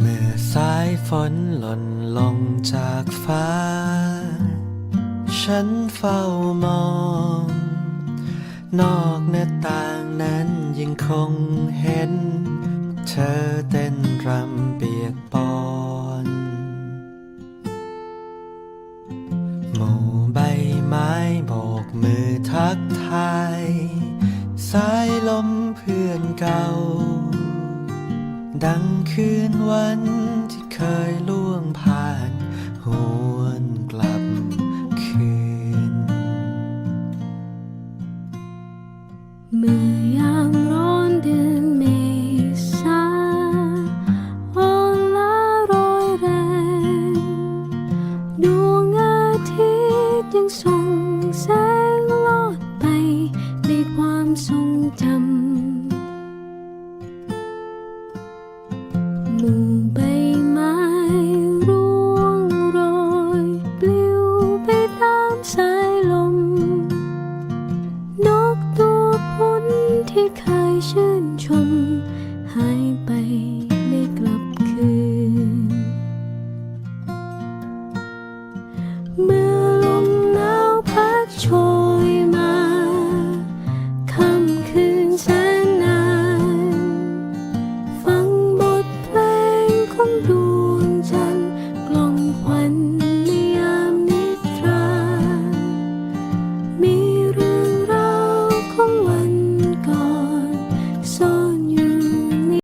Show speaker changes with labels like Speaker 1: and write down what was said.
Speaker 1: เมื่อสายฝนหล่นลงจากฟ้า ฉันเฝ้ามอง นอกหน้าต่างนั้นยังคงเห็น เธอเต้นรำเปียกปอนหมู่ใบไม้โบกมือทักทาย สายลมเพื่อนเก่า ดังคืนวันที่เคยล่วงผ่านหวนกลับคืน
Speaker 2: เมื่อยามร้อนเดือนเมษาอ่อนล้าโรอยแรงดวงอาทิตย์ยังส่องแสงลอดไปในความทรงจำ มู่ใบไม้ร่วงโรยปลิวไปตามสายลม นกตัวพนที่เคยชื่นชม หายไปไม่กลับคืนเมื่อ